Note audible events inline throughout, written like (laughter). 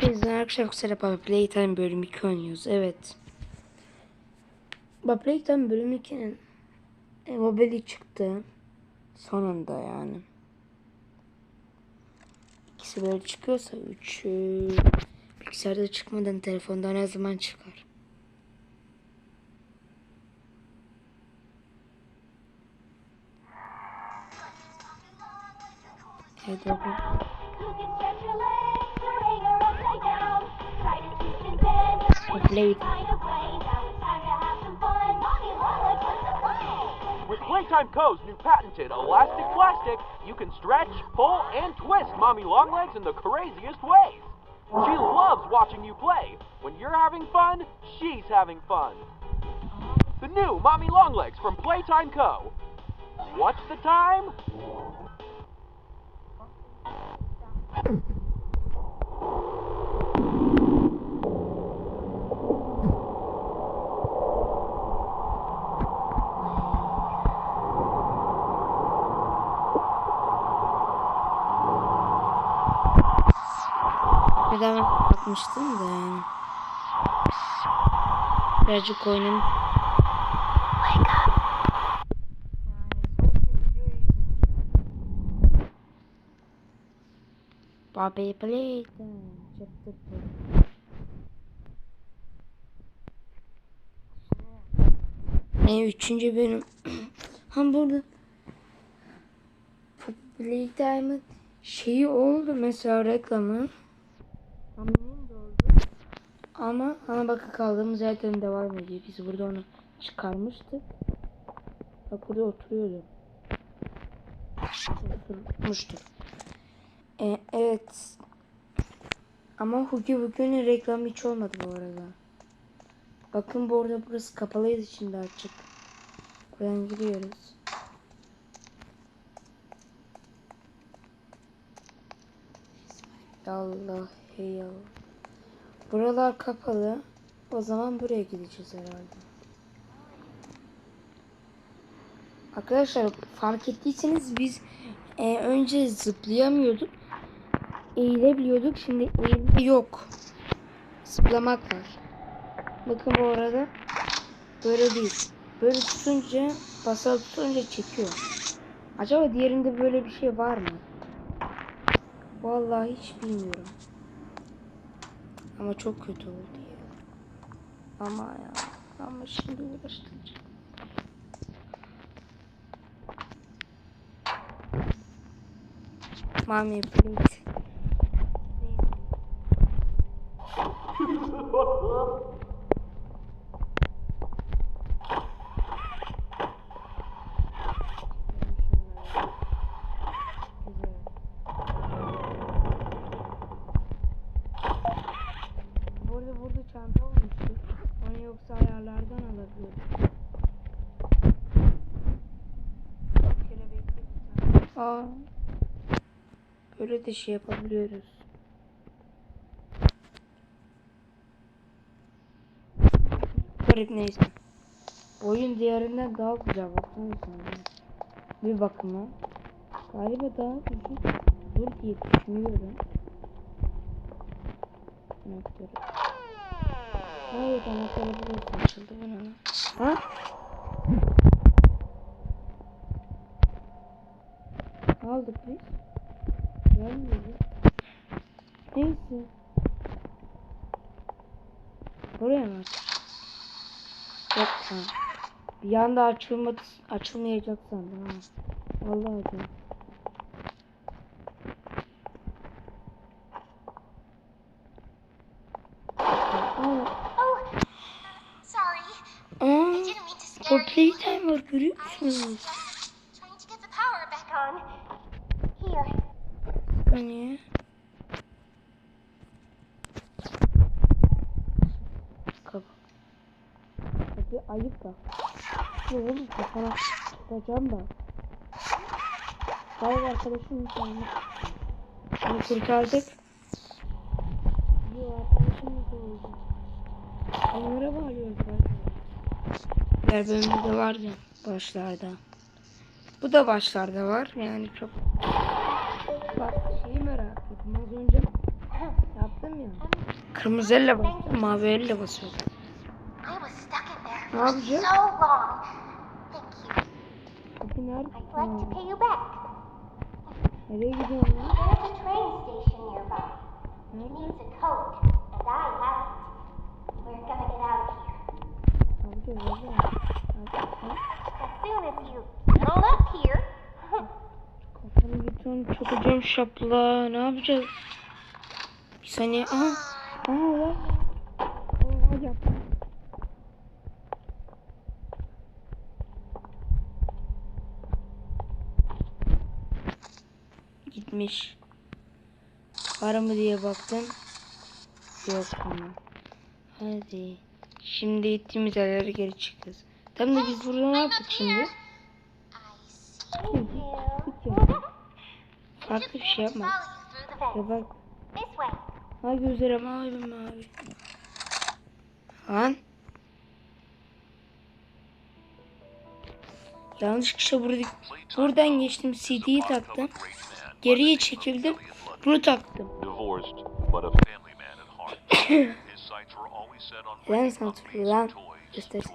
Hepinizden arkadaşlar kusura bakmayın. Playtime bölüm 2 oynuyoruz. Evet. Bak Playtime bölüm 2'nin e, mobili çıktı. Sonunda yani. İkisi böyle çıkıyorsa üçü bilgisayarda çıkmadan telefonda ne zaman çıkar? Evet, evet. Play. With Playtime Co.'s new patented elastic plastic, you can stretch, pull, and twist Mommy Longlegs in the craziest ways. She loves watching you play. When you're having fun, she's having fun. The new Mommy Longlegs from Playtime Co. What's the time? Bakmıştım da yani. Birazcık oyunun Bobby Playtime. Chapter two. Ne üçüncü bölüm. (clears throat) ha burada. Playtime'ın şeyi oldu mesela reklamı. Ama ama bakın kaldığımız yerden devam ediyor. Biz burada onu çıkarmıştık. Bak burada oturuyordu. Oturmuştur. E, evet. Ama Hugi Bugi'nin reklamı hiç olmadı bu arada. Bakın bu arada burası kapalıydı şimdi açık. Buradan giriyoruz. Allah hey. Buralar kapalı. O zaman buraya gideceğiz herhalde. Arkadaşlar fark ettiyseniz biz e, önce zıplayamıyorduk. Eğilebiliyorduk. Şimdi eğilme yok. Zıplamak var. Bakın bu arada böyle değil. Böyle tutunca basılı tutunca çekiyor. Acaba diğerinde böyle bir şey var mı? Vallahi hiç bilmiyorum. Ama çok kötü oldu ya. Ama ya. Ama şimdi uğraştıracağım. Mami please. Burada burada çanta olmuştu. Onu yoksa ayarlardan alabilirim. Aa. Böyle de şey yapabiliyoruz. Garip neyse. Oyun diğerinden daha güzel bakın Bir bakıma. Galiba daha uzun. Dur diye düşünüyorum. Anahtarı. Hayır anahtarı burası açıldı bana. lan. Ha? Aldık biz? Gelmedi. Neyse. Buraya mı? Yok ha. Bir anda açılmadı, açılmayacak sandım ha. Vallahi de. Aa, Oh, sorry. aa, I Saniye. Kap. Hadi ayıp da. Ya oğlum kafana tutacağım da. Hayır arkadaşım insanı. Onu kurtardık. Bu arkadaşım da oldu. Onlara bağlıyoruz zaten. Diğer bölümde de vardı başlarda. Bu da başlarda var yani çok Bak yaptım ya. Kırmızı elle basıyor, mavi elle basıyor. Ne you. Peki nerede? Nereye gidiyorsun lan? There's a train station nearby. It needs a code, and I have it. We're gonna get out of here. Ne yapacağız oğlum? As soon as you settle up here. (laughs) Kafamı götürün çokacağım şapla. Ne yapacağız? Saniye. Aha. Aha lan. Oha yaptım. Gitmiş. Var mı diye baktım. Yok ama. Hadi. Şimdi gittiğimiz yerlere geri çıkacağız. Tam da biz burada ne yaptık şimdi? Farklı bir şey yapmadık. Ya bak. This way. Ha gözleri mavi mavi. Lan. Yanlış kişi burada, buradan geçtim. CD'yi taktım. Geriye çekildim. Bunu taktım. (coughs) Lan sansürlü lan. toys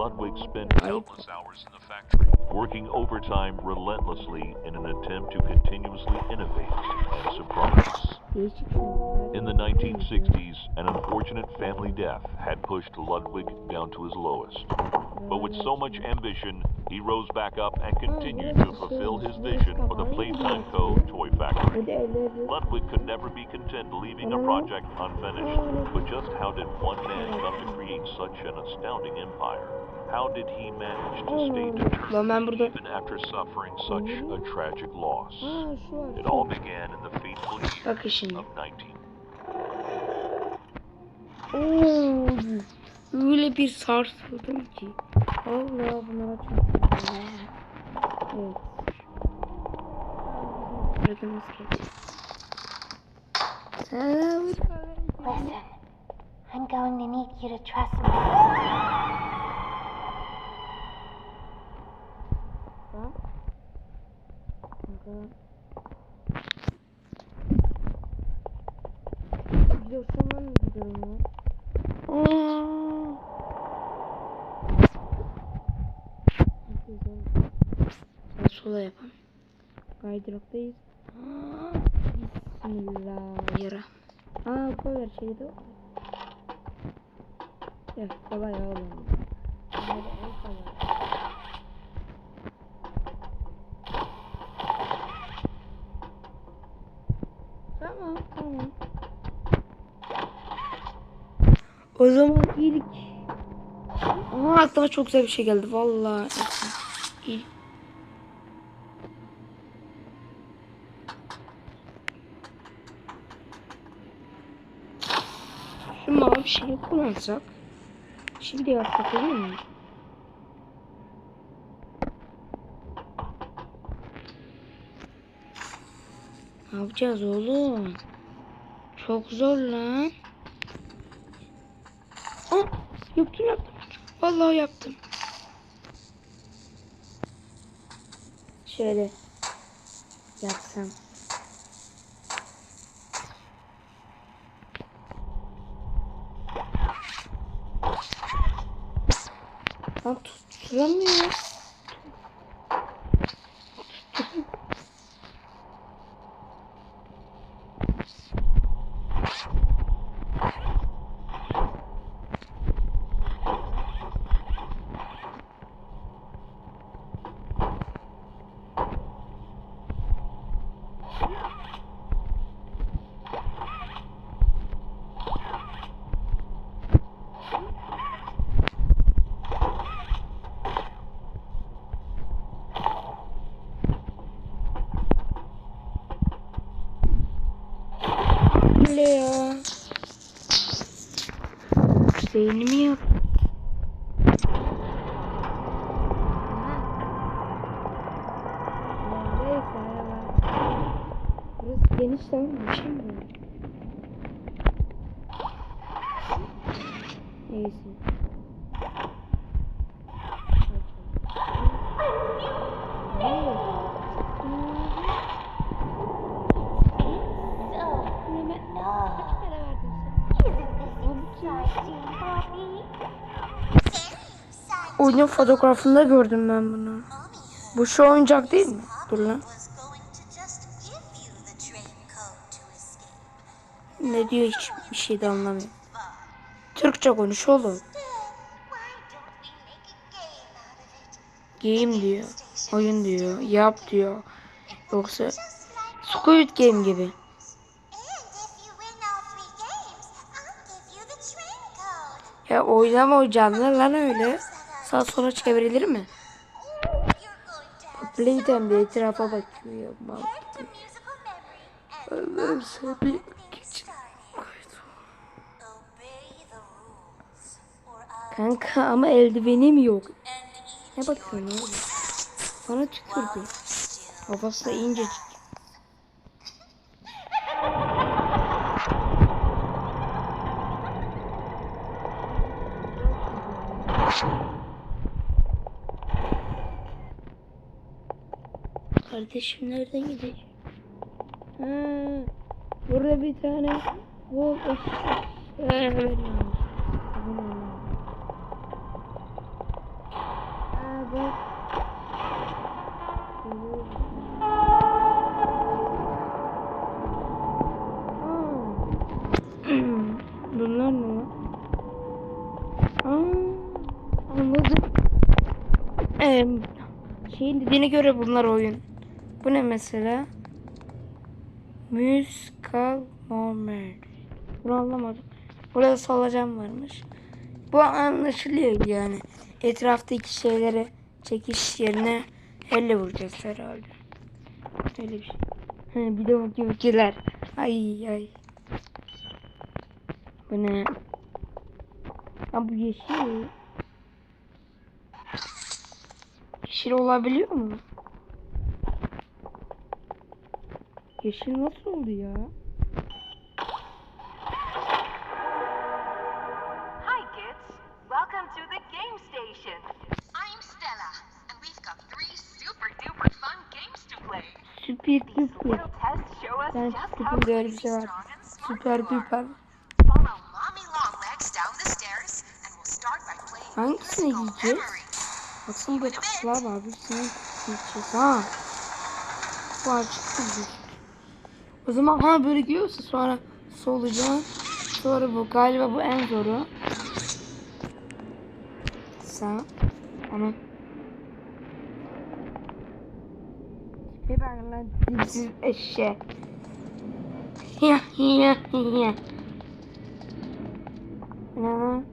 Ludwig spent countless hours in the factory, working overtime relentlessly in an attempt to continuously innovate and surprise. In the 1960s, an unfortunate family death had pushed Ludwig down to his lowest. But with so much ambition, he rose back up and continued to fulfill his vision for the Playtime Co. toy factory. Ludwig could never be content leaving a project unfinished. But just how did one man come to create such an astounding empire? How did he manage to stay Lan determined even after suffering such a tragic loss? Ha şu var. It all began in the fateful year Bakın şimdi. of 19. Oo, öyle bir sarsıldım ki. Allah bunlara çok Evet. Aradığımız gece. Selam. Listen, I'm going to need you to trust me. Gidiyorsan ben de gidiyorum ya. Sağ sola yapalım. Kaydıraktayız. Aa, Bismillahirrahmanirrahim. Aa koy her şeyi de. Ya kolay oğlum. O kolay. Tamam tamam. O zaman ilk Aa, aklıma çok güzel bir şey geldi vallahi. İlk... Şu mavi şeyi kullansak Şimdi yapsak olur mu? Yapacağız oğlum? Çok zor lan. Aa, yaptım yaptım. Vallahi yaptım. Şöyle yapsam. Lan tutturamıyor. Öyle ya. Beynimi yap. Burası geniş mı? Bir şey mi? Neyse. Oyunun fotoğrafında gördüm ben bunu. Bu şu oyuncak değil mi? Dur lan. Ne diyor hiçbir şey de anlamıyorum. Türkçe konuş oğlum. Game diyor. Oyun diyor. Yap diyor. Yoksa Squid Game gibi. Ya oynama o canlı lan öyle. Sağ sola çevrilir mi? Playtime de etrafa bakıyor Allah'ım sen bir Kanka ama eldivenim yok. Ne bakıyorsun oğlum? Bana tükürdü. Kafası da incecik. Kardeşim nereden gidecek? Ha, burada bir tane bu. (clears throat) Bunlar ne anladım. Ee, şeyin dediğine göre bunlar oyun. Bu ne mesela? Musical moment. Bunu anlamadım. Burada solucan varmış. Bu anlaşılıyor yani. Etraftaki şeylere çekiş yerine elle vuracağız herhalde. Öyle bir şey. Bir de o gövdeler. Ay ay. Bu ne? Ha bu yeşil. Yeşil olabiliyor mu? Yeşil nasıl oldu ya? Hi, kids. Welcome to the game station. I'm Stella, and we've got three super duper fun games to play. Süper us Ben süper böyle bir şey var. Süper you are. düper. Follow Mommy Longlegs down the stairs, and we'll start by playing Hangisini musical yiyeceğiz? memory. Baksana burada kutular var. Bir sürü gideceğiz. Ha. Bu açık değil. O zaman ha böyle gidiyorsa sonra solucan. Sonra bu galiba bu en zoru. Sen onu lan dipsiz eşek. Ya ya ya. Ne lan?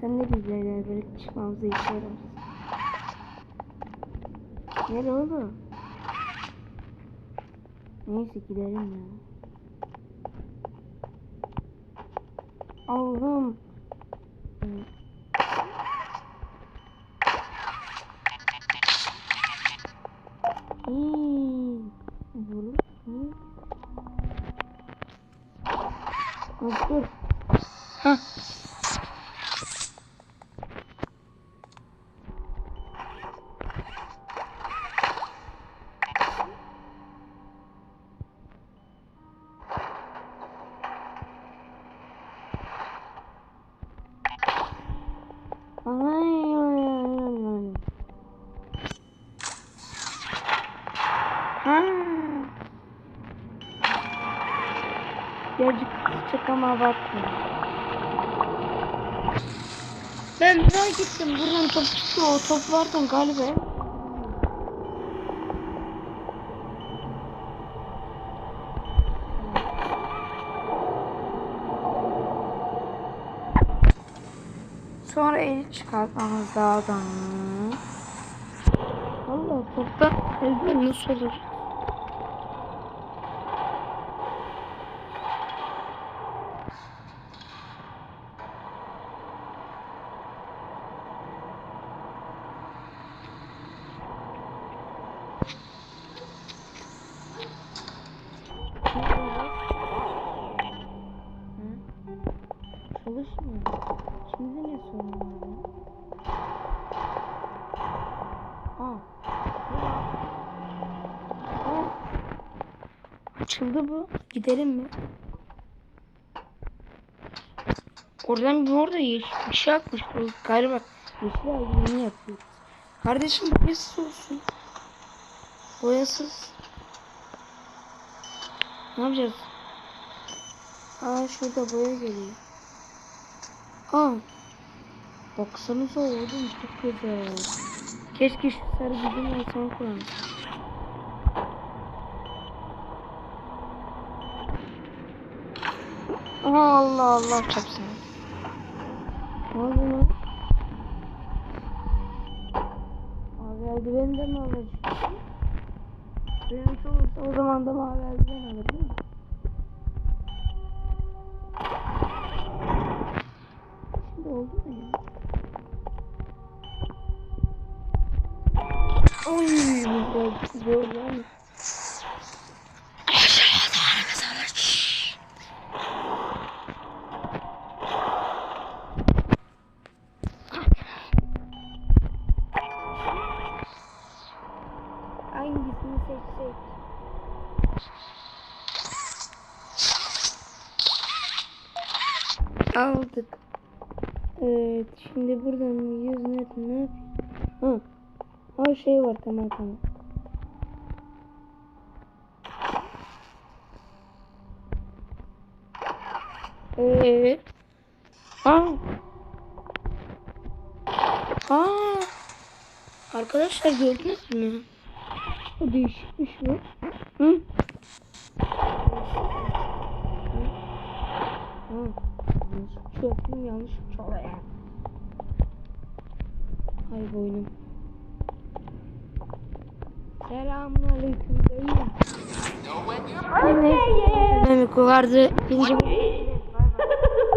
Sen de bizlerle böyle çıkmamızı istiyorum. Gel oğlum. Neyse gidelim ya. Allah'ım. Ha. Birazcık kısacak ama abartma. Ben merak ettim. Buradan top çıktı. O top vardı galiba. Sonra eli çıkartmamız lazım. Allah elden nasıl olur? Açıldı bu. Gidelim mi? Oradan bir orada bir şey akmış. O Galiba Yeşil aydınlığını yapıyoruz. Kardeşim boyasız olsun. Boyasız. Ne yapacağız? Aa şurada boya geliyor. Aa. Baksanıza oğlum çok güzel. Keşke şu sarı bizim olsan kuran. Allah Allah çapsın. Ne oldu lan? Abi eldiveni de mi alacağım? Benimki olursa o zaman da mavi eldiven alır değil mi? Şimdi buradan yüz net ne? Ha. Ha şey var tamam tamam. Ee. Ha. Ha. Arkadaşlar gördünüz mü? O değişikmiş bu. Hı? Hı. Yanlış yaptım yanlış çalıyor. Hay boynum. Selamünaleyküm dayı. Neyse. Demek o vardı. Birinci